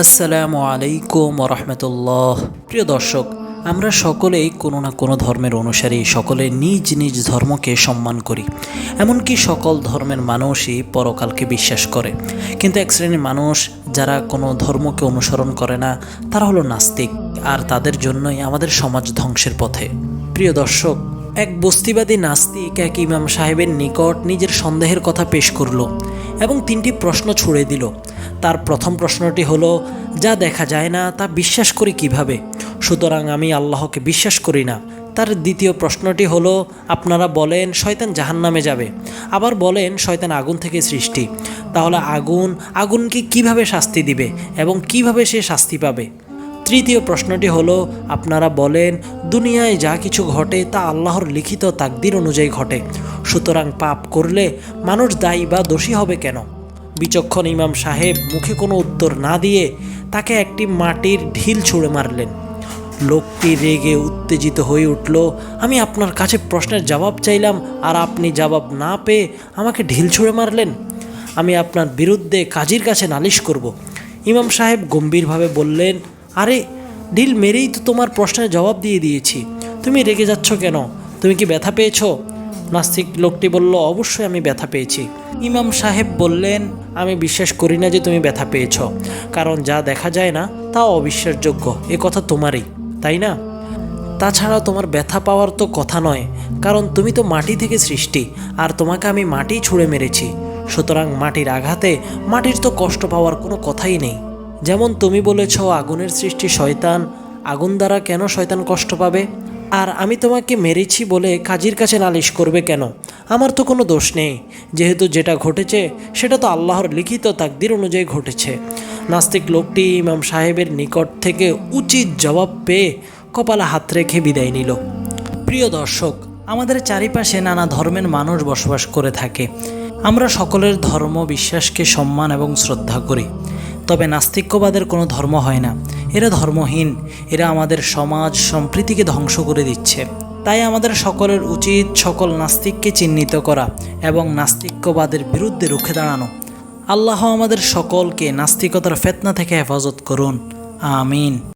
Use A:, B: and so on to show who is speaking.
A: আসসালামু আলাইকুম রহমতুল্লাহ প্রিয় দর্শক, আমরা সকলেই কোনো না কোনো ধর্মের অনুসারী, সকলে নিজ নিজ ধর্মকে সম্মান করি। এমনকি সকল ধর্মের মানুষই পরকালকে বিশ্বাস করে। কিন্তু এক শ্রেণির মানুষ যারা কোনো ধর্মকে অনুসরণ করে না, তারা হলো নাস্তিক, আর তাদের জন্যই আমাদের সমাজ ধ্বংসের পথে। প্রিয় দর্শক, এক বস্তিবাদী নাস্তিক এক ইমাম সাহেবের নিকট নিজের সন্দেহের কথা পেশ করল এবং তিনটি প্রশ্ন ছুড়ে দিল। তার প্রথম প্রশ্নটি হলো, যা দেখা যায় না, তা বিশ্বাস করি কীভাবে? সুতরাং আমি আল্লাহকে বিশ্বাস করি না। তার দ্বিতীয় প্রশ্নটি হলো, আপনারা বলেন শয়তান জাহান্নামে যাবে, আবার বলেন শয়তান আগুন থেকে সৃষ্টি। তাহলে আগুন, আগুনকে কীভাবে শাস্তি দিবে এবং কীভাবে সে শাস্তি পাবে? তৃতীয় প্রশ্নটি হলো, আপনারা বলেন দুনিয়ায় যা কিছু ঘটে, তা আল্লাহর লিখিত তাকদির অনুযায়ী ঘটে। সুতরাং পাপ করলে মানুষ দায়ী বা দোষী হবে কেন? বিচক্ষণ ইমাম সাহেব মুখে কোনো উত্তর না দিয়ে তাকে একটি মাটির ঢিল ছুঁড়ে মারলেন। লোকটি রেগে উত্তেজিত হয়ে উঠল, আমি আপনার কাছে প্রশ্নের জবাব চাইলাম আর আপনি জবাব না পেয়ে আমাকে ঢিল ছুঁড়ে মারলেন। আমি আপনার বিরুদ্ধে কাজীর কাছে নালিশ করব। ইমাম সাহেব গম্ভীরভাবে বললেন, আরে, ঢিল মেরেই তো তোমার প্রশ্নের জবাব দিয়ে দিয়েছি। তুমি রেগে যাচ্ছ কেন? তুমি কি ব্যথা পেয়েছ? নাস্তিক লোকটি বলল, অবশ্যই আমি ব্যথা পেয়েছি। ইমাম সাহেব বললেন, আমি বিশ্বাস করি না যে তুমি ব্যথা পেয়েছ। কারণ যা দেখা যায় না, তা অবিশ্বাসযোগ্য। এ কথা তোমারই, তাই না? তাছাড়া তোমার ব্যথা পাওয়ার তো কথা নয়, কারণ তুমি তো মাটি থেকে সৃষ্টি, আর তোমাকে আমি মাটি ছুঁড়ে মেরেছি। সুতরাং মাটির আঘাতে মাটির তো কষ্ট পাওয়ার কোনো কথাই নেই। যেমন তুমি বলেছ, আগুনের সৃষ্টি শয়তান, আগুন দ্বারা কেন শয়তান কষ্ট পাবে? আর আমি তোমাকে মেরেছি বলে কাজীর কাছে নালিশ করবে কেন? আমার তো কোনো দোষ নেই। যেহেতু যেটা ঘটেছে, সেটা তো আল্লাহর লিখিত তাকদির অনুযায়ী ঘটেছে। নাস্তিক লোকটি ইমাম সাহেবের নিকট থেকে উচিত জবাব পেয়ে কপালে হাত রেখে বিদায় নিল। প্রিয় দর্শক, আমাদের চারিপাশে নানা ধর্মের মানুষ বসবাস করে থাকে। আমরা সকলের ধর্ম, বিশ্বাসকে সম্মান এবং শ্রদ্ধা করি। তবে নাস্তিক্যবাদের কোনো ধর্ম হয় না। এরা ধর্মহীন। এরা আমাদের সমাজ, সম্প্রীতিকে ধ্বংস করে দিচ্ছে। তাই আমাদের সকলের উচিত সকল নাস্তিককে চিহ্নিত করা এবং নাস্তিক্যবাদের বিরুদ্ধে রুখে দাঁড়ানো। আল্লাহ আমাদের সকলকে নাস্তিকতার ফেতনা থেকে হেফাজত করুন। আমিন।